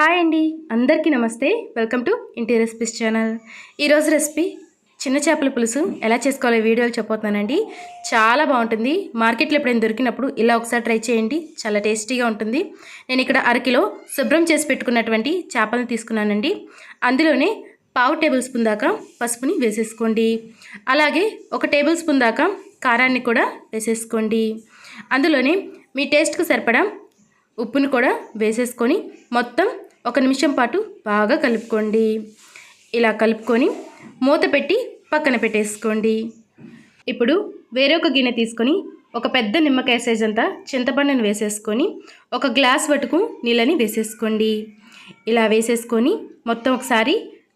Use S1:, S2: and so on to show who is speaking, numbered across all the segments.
S1: Hi అండి. అందరికీ నమస్తే. Welcome to Inti recipes channel. ఈరోజు రెసిపీ చిన్న చేపల పులుసు. ఎలా చేసుకోవాలో వీడియోలు చెప్పబోతున్నానండి. చాలా బాగుంటుంది. మార్కెట్లో ఎప్పుడైనా దొరికినప్పుడు ఇలా ఒకసారి ట్రై చేయండి. చాలా టేస్టీగా ఉంటుంది. నేను ఇక్కడ అరకిలో శుభ్రం చేసి పెట్టుకున్నటువంటి చేపలను తీసుకున్నానండి. అందులోనే పావు టేబుల్ స్పూన్ దాకా పసుపుని వేసేసుకోండి. అలాగే ఒక టేబుల్ స్పూన్ దాకా కారాన్ని కూడా వేసేసుకోండి. అందులోనే మీ టేస్ట్కి సరిపడా ఉప్పును కూడా వేసేసుకొని మొత్తం ఒక నిమిషం పాటు బాగా కలుపుకోండి. ఇలా కలుపుకొని మూత పెట్టి పక్కన పెట్టేసుకోండి. ఇప్పుడు వేరొక గిన్నె తీసుకొని ఒక పెద్ద నిమ్మకాయ సైజ్ అంతా చింతపండుని వేసేసుకొని ఒక గ్లాస్ వటుకు నీళ్ళని వేసేసుకోండి. ఇలా వేసేసుకొని మొత్తం ఒకసారి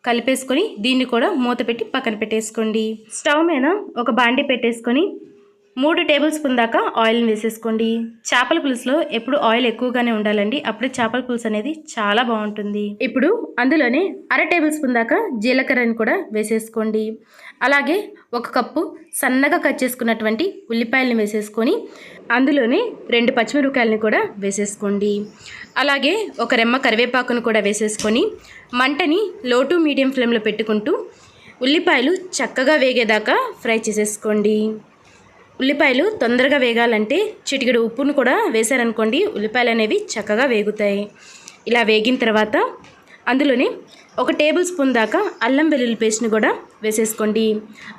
S1: కలిపేసుకొని దీన్ని కూడా మూత పెట్టి పక్కన పెట్టేసుకోండి. స్టవ్ మీద ఒక బాండి పెట్టేసుకొని మూడు టేబుల్ స్పూన్ దాకా ఆయిల్ని వేసేసుకోండి. చేపల పులుసులో ఎప్పుడు ఆయిల్ ఎక్కువగానే ఉండాలండి. అప్పుడే చేపల పులుసు అనేది చాలా బాగుంటుంది. ఇప్పుడు అందులోనే అర టేబుల్ స్పూన్ దాకా జీలకర్రని కూడా వేసేసుకోండి. అలాగే ఒక కప్పు సన్నగా కట్ చేసుకున్నటువంటి ఉల్లిపాయలను వేసేసుకొని అందులోనే రెండు పచ్చిమిరపకాయలని కూడా వేసేసుకోండి. అలాగే ఒక రెమ్మ కరివేపాకును కూడా వేసేసుకొని మంటని లో టు మీడియం ఫ్లేమ్లో పెట్టుకుంటూ ఉల్లిపాయలు చక్కగా వేగేదాకా ఫ్రై చేసేసుకోండి. ఉల్లిపాయలు తొందరగా వేగాలంటే చిటికెడు ఉప్పును కూడా వేశారనుకోండి ఉల్లిపాయలు అనేవి చక్కగా వేగుతాయి. ఇలా వేగిన తర్వాత అందులోనే ఒక టేబుల్ స్పూన్ దాకా అల్లం వెల్లుల్లి పేస్ట్ని కూడా వేసేసుకోండి.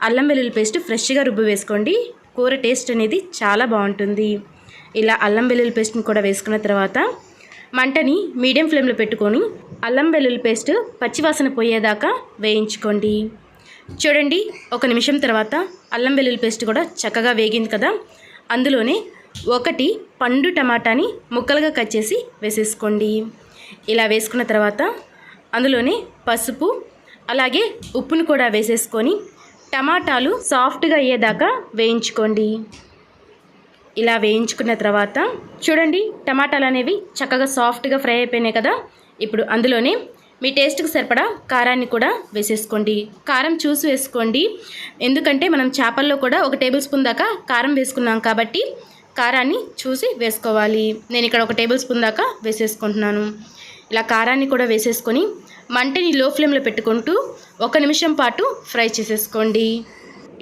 S1: అల్లం వెల్లుల్లి పేస్ట్ ఫ్రెష్గా రుబ్బు వేసుకోండి. కూర టేస్ట్ అనేది చాలా బాగుంటుంది. ఇలా అల్లం వెల్లుల్లి పేస్ట్ని కూడా వేసుకున్న తర్వాత మంటని మీడియం ఫ్లేమ్లో పెట్టుకొని అల్లం వెల్లుల్లి పేస్ట్ పచ్చివాసన పోయేదాకా వేయించుకోండి. చూడండి ఒక నిమిషం తర్వాత అల్లం వెల్లుల్లి పేస్ట్ కూడా చక్కగా వేగింది కదా. అందులోనే ఒకటి పండు టమాటాని ముక్కలుగా కట్ చేసి వేసేసుకోండి. ఇలా వేసుకున్న తర్వాత అందులోనే పసుపు అలాగే ఉప్పును కూడా వేసేసుకొని టమాటాలు సాఫ్ట్గా అయ్యేదాకా వేయించుకోండి. ఇలా వేయించుకున్న తర్వాత చూడండి టమాటాలు అనేవి చక్కగా సాఫ్ట్గా ఫ్రై అయిపోయినాయి కదా. ఇప్పుడు అందులోనే మీ టేస్ట్కి సరిపడా కారాన్ని కూడా వేసేసుకోండి. కారం చూసి వేసుకోండి. ఎందుకంటే మనం చేపల్లో కూడా ఒక టేబుల్ స్పూన్ దాకా కారం వేసుకున్నాం కాబట్టి కారాన్ని చూసి వేసుకోవాలి. నేను ఇక్కడ ఒక టేబుల్ స్పూన్ దాకా వేసేసుకుంటున్నాను. ఇలా కారాన్ని కూడా వేసేసుకొని మంటని లో ఫ్లేమ్లో పెట్టుకుంటూ ఒక నిమిషం పాటు ఫ్రై చేసేసుకోండి.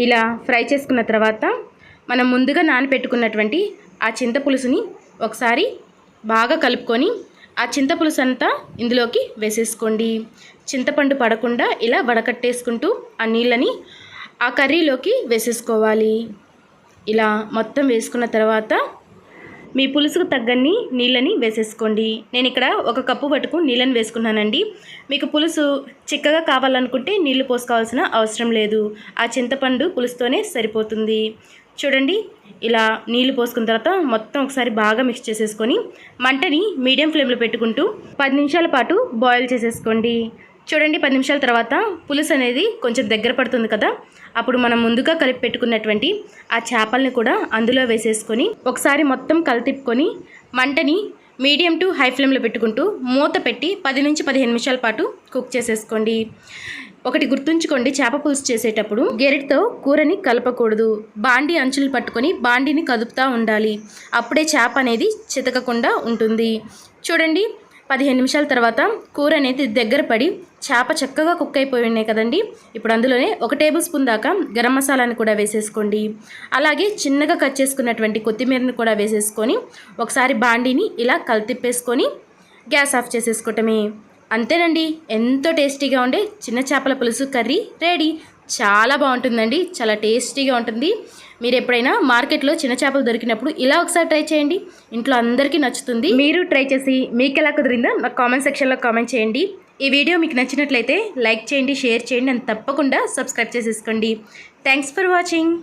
S1: ఇలా ఫ్రై చేసుకున్న తర్వాత మనం ముందుగా నానబెట్టుకున్నటువంటి ఆ చింతపులుసుని ఒకసారి బాగా కలుపుకొని ఆ చింతపులుసు అంతా ఇందులోకి వేసేసుకోండి. చింతపండు పడకుండా ఇలా వడకట్టేసుకుంటూ ఆ నీళ్ళని ఆ కర్రీలోకి వేసేసుకోవాలి. ఇలా మొత్తం వేసుకున్న తర్వాత మీ పులుసుకు తగ్గన్ని నీళ్ళని వేసేసుకోండి. నేను ఇక్కడ ఒక కప్పు పట్టుకు నీళ్ళని వేసుకున్నానండి. మీకు పులుసు చిక్కగా కావాలనుకుంటే నీళ్ళు పోసుకోవాల్సిన అవసరం లేదు. ఆ చింతపండు పులుసుతోనే సరిపోతుంది. చూడండి ఇలా నీళ్ళు పోసుకున్న తర్వాత మొత్తం ఒకసారి బాగా మిక్స్ చేసేసుకొని మంటని మీడియం ఫ్లేమ్లో పెట్టుకుంటూ పది నిమిషాల పాటు బాయిల్ చేసేసుకోండి. చూడండి పది నిమిషాల తర్వాత పులుసు అనేది కొంచెం దగ్గర పడుతుంది కదా? అప్పుడు మనం ముందుగా కలిపి పెట్టుకున్నటువంటి ఆ చేపల్ని కూడా అందులో వేసేసుకొని ఒకసారి మొత్తం కలితిప్పుకొని మంటని మీడియం టు హై ఫ్లేమ్లో పెట్టుకుంటూ మూత పెట్టి పది నుంచి పదిహేను నిమిషాల పాటు కుక్ చేసేసుకోండి. ఒకటి గుర్తుంచుకోండి చేప పులుసు చేసేటప్పుడు గెరిటితో కూరని కలపకూడదు. బాండి అంచులు పట్టుకొని బాండిని కదుపుతూ ఉండాలి. అప్పుడే చేప అనేది చితకకుండా ఉంటుంది. చూడండి పదిహేను నిమిషాల తర్వాత కూర అనేది దగ్గర పడి చేప చక్కగా కుక్ అయిపోయి ఉన్నాయి కదండి. ఇప్పుడు అందులోనే ఒక టేబుల్ స్పూన్ దాకా గరం మసాలాని కూడా వేసేసుకోండి. అలాగే చిన్నగా కట్ చేసుకున్నటువంటి కొత్తిమీరని కూడా వేసేసుకొని ఒకసారి బాండీని ఇలా కలితిప్పేసుకొని గ్యాస్ ఆఫ్ చేసేసుకోవటమే అంతేనండి. ఎంతో టేస్టీగా ఉండే చిన్న చేపల పులుసు కర్రీ రెడీ. చాలా బాగుంటుందండి. చాలా టేస్టీగా ఉంటుంది. మీరు ఎప్పుడైనా మార్కెట్లో చిన్న చేపలు దొరికినప్పుడు ఇలా ఒకసారి ట్రై చేయండి. ఇంట్లో అందరికీ నచ్చుతుంది. మీరు ట్రై చేసి మీకు ఎలా కుదిరిందో నాకు కామెంట్ సెక్షన్లో కామెంట్ చేయండి. ఈ వీడియో మీకు నచ్చినట్లయితే లైక్ చేయండి షేర్ చేయండి అని తప్పకుండా సబ్స్క్రైబ్ చేసేసుకోండి. Thanks for watching.